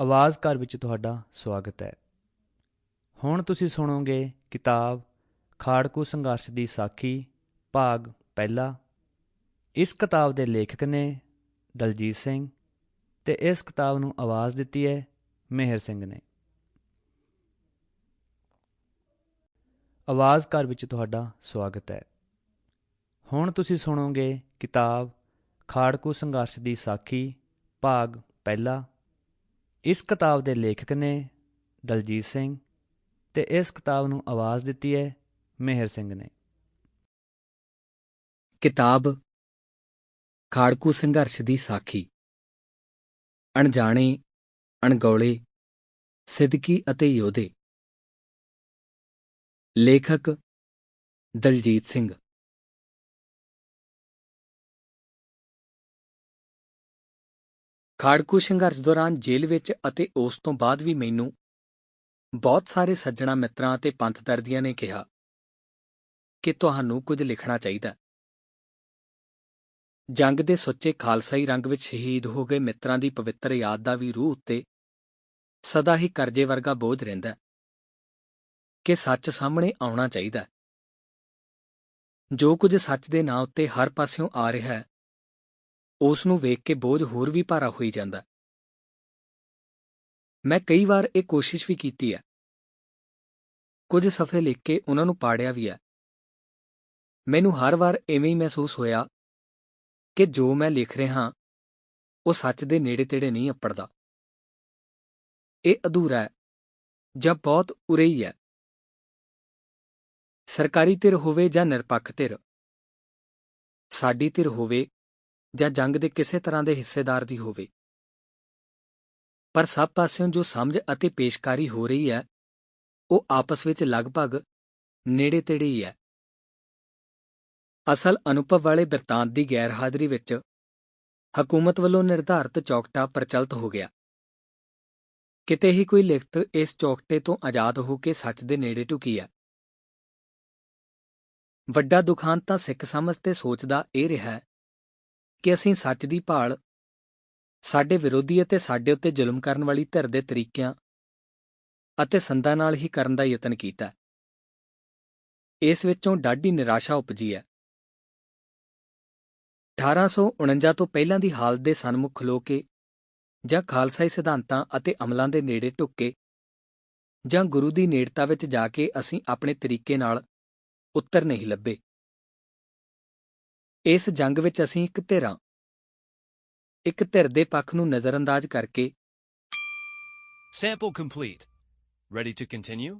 ਆਵਾਜ਼ ਘਰ ਵਿੱਚ ਤੁਹਾਡਾ ਸਵਾਗਤ ਹੈ। ਹੁਣ ਤੁਸੀਂ ਸੁਣੋਗੇ ਕਿਤਾਬ ਖਾੜਕੂ ਸੰਘਰਸ਼ ਦੀ ਸਾਖੀ, ਭਾਗ ਪਹਿਲਾ। ਇਸ ਕਿਤਾਬ ਦੇ ਲੇਖਕ ਨੇ ਦਲਜੀਤ ਸਿੰਘ ਤੇ ਇਸ ਕਿਤਾਬ ਨੂੰ ਆਵਾਜ਼ ਦਿੱਤੀ ਹੈ ਮਿਹਰ ਸਿੰਘ ਨੇ। ਆਵਾਜ਼ ਘਰ ਵਿੱਚ ਤੁਹਾਡਾ ਸਵਾਗਤ ਹੈ। ਹੁਣ ਤੁਸੀਂ ਸੁਣੋਗੇ ਕਿਤਾਬ ਖਾੜਕੂ ਸੰਘਰਸ਼ ਦੀ ਸਾਖੀ, ਭਾਗ ਪਹਿਲਾ। ਇਸ ਕਿਤਾਬ ਦੇ ਲੇਖਕ ਨੇ ਦਲਜੀਤ ਸਿੰਘ ਤੇ ਇਸ ਕਿਤਾਬ ਨੂੰ ਆਵਾਜ਼ ਦਿੱਤੀ ਹੈ ਮਿਹਰ ਸਿੰਘ ਨੇ। ਕਿਤਾਬ ਖਾੜਕੂ ਸੰਘਰਸ਼ ਦੀ ਸਾਖੀ। ਅਣਜਾਣੇ, ਅਣਗੌਲੇ, ਸਿੱਦਕੀ ਅਤੇ ਯੋਧੇ। ਲੇਖਕ ਦਲਜੀਤ ਸਿੰਘ। ਖਾੜਕੂ ਸੰਘਰਸ਼ ਦੌਰਾਨ ਜੇਲ੍ਹ ਵਿੱਚ ਅਤੇ ਉਸ ਤੋਂ ਬਾਅਦ ਵੀ ਮੈਨੂੰ ਬਹੁਤ ਸਾਰੇ ਸੱਜਣਾ ਮਿੱਤਰਾਂ ਅਤੇ ਪੰਥਦਰਦੀਆਂ ਨੇ ਕਿਹਾ ਕਿ ਤੁਹਾਨੂੰ ਕੁਝ ਲਿਖਣਾ ਚਾਹੀਦਾ। ਜੰਗ ਦੇ ਸੁੱਚੇ ਖਾਲਸਾਈ ਰੰਗ ਵਿੱਚ ਸ਼ਹੀਦ ਹੋ ਗਏ ਮਿੱਤਰਾਂ ਦੀ ਪਵਿੱਤਰ ਯਾਦ ਦਾ ਵੀ ਰੂਹ ਉੱਤੇ ਸਦਾ ਹੀ ਕਰਜ਼ੇ ਵਰਗਾ ਬੋਝ ਰਹਿੰਦਾ ਕਿ ਸੱਚ ਸਾਹਮਣੇ ਆਉਣਾ ਚਾਹੀਦਾ ਜੋ ਕੁਝ ਸੱਚ ਦੇ ਨਾਂ ਉੱਤੇ ਹਰ ਪਾਸਿਓਂ ਆ ਰਿਹਾ ਹੈ ਉਸ ਨੂੰ ਵੇਖ ਕੇ ਬੋਝ ਹੋਰ ਵੀ ਭਾਰਾ ਹੋਈ ਜਾਂਦਾ। ਮੈਂ ਕਈ ਵਾਰ ਇਹ ਕੋਸ਼ਿਸ਼ ਵੀ ਕੀਤੀ ਹੈ। ਕੁਝ ਸਫ਼ੇ ਲਿਖ ਕੇ ਉਹਨਾਂ ਨੂੰ ਪਾੜਿਆ ਵੀ ਹੈ। ਮੈਨੂੰ ਹਰ ਵਾਰ ਐਵੇਂ ਹੀ ਮਹਿਸੂਸ ਹੋਇਆ ਕਿ ਜੋ ਮੈਂ ਲਿਖ ਰਿਹਾ ਉਹ ਸੱਚ ਦੇ ਨੇੜੇ ਤੇੜੇ ਨਹੀਂ ਅੱਪੜਦਾ। ਇਹ ਅਧੂਰਾ ਹੈ, ਜਾਂ ਬਹੁਤ ਉਰੇ ਹੀ ਹੈ। ਸਰਕਾਰੀ ਧਿਰ ਹੋਵੇ ਜਾਂ ਨਿਰਪੱਖ ਧਿਰ, ਸਾਡੀ ਧਿਰ ਹੋਵੇ ਜਾਂ ਜੰਗ ਦੇ ਕਿਸੇ ਤਰ੍ਹਾਂ ਦੇ ਹਿੱਸੇਦਾਰ ਦੀ ਹੋਵੇ। ਪਰ ਸਭ ਪਾਸਿਓਂ ਜੋ ਸਮਝ ਅਤੇ ਪੇਸ਼ਕਾਰੀ ਹੋ ਰਹੀ ਹੈ, ਉਹ ਆਪਸ ਵਿੱਚ ਲਗਭਗ ਨੇੜੇ ਤੇੜੇ ਹੀ ਹੈ। ਅਸਲ ਅਨੁਭਵ ਵਾਲੇ ਬਿਰਤਾਂਤ ਦੀ ਗੈਰਹਾਜ਼ਰੀ ਵਿੱਚ ਹਕੂਮਤ ਵੱਲੋਂ ਨਿਰਧਾਰਤ ਚੌਕਟਾ ਪ੍ਰਚਲਿਤ ਹੋ ਗਿਆ। ਕਿਤੇ ਹੀ ਕੋਈ ਲਿਖਤ ਇਸ ਚੌਕਟੇ ਤੋਂ ਆਜ਼ਾਦ ਹੋ ਕੇ ਸੱਚ ਦੇ ਨੇੜੇ ਢੁਕੀ ਹੈ। ਵੱਡਾ ਦੁਖਾਂਤ ਤਾਂ ਸਿੱਖ ਸਮਝ ਤੇ ਸੋਚਦਾ ਇਹ ਰਿਹਾ ਕਿ ਅਸੀਂ ਸੱਚ ਦੀ ਭਾਲ, ਸਾਡੇ ਵਿਰੋਧੀ ਅਤੇ ਸਾਡੇ ਉੱਤੇ ਜ਼ੁਲਮ ਕਰਨ ਵਾਲੀ ਧਿਰ ਦੇ ਤਰੀਕਿਆਂ ਅਤੇ ਸੰਦਾਂ ਨਾਲ ਹੀ ਕਰਨ ਦਾ ਯਤਨ ਕੀਤਾ ਇਸ ਵਿੱਚੋਂ ਡਾਢੀ ਨਿਰਾਸ਼ਾ ਉਪਜੀ ਹੈ। 1849 ਤੋਂ ਪਹਿਲਾਂ ਦੀ ਹਾਲਤ ਦੇ ਸਨਮੁਖ ਖਲੋ ਕੇ ਜਾਂ ਖਾਲਸਾਈ ਸਿਧਾਂਤਾਂ ਅਤੇ ਅਮਲਾਂ ਦੇ ਨੇੜੇ ਢੁੱਕ ਕੇ ਜਾਂ ਗੁਰੂ ਦੀ ਨੇੜਤਾ ਵਿੱਚ ਜਾ ਕੇ ਅਸੀਂ ਆਪਣੇ ਤਰੀਕੇ ਨਾਲ ਉੱਤਰ ਨਹੀਂ ਲੱਭੇ। ਇਸ ਜੰਗ ਵਿੱਚ ਅਸੀਂ ਇੱਕ ਧਿਰਾਂ ਇੱਕ ਧਿਰ ਦੇ ਪੱਖ ਨੂੰ ਨਜ਼ਰਅੰਦਾਜ਼ ਕਰਕੇ Sample complete. Ready to continue?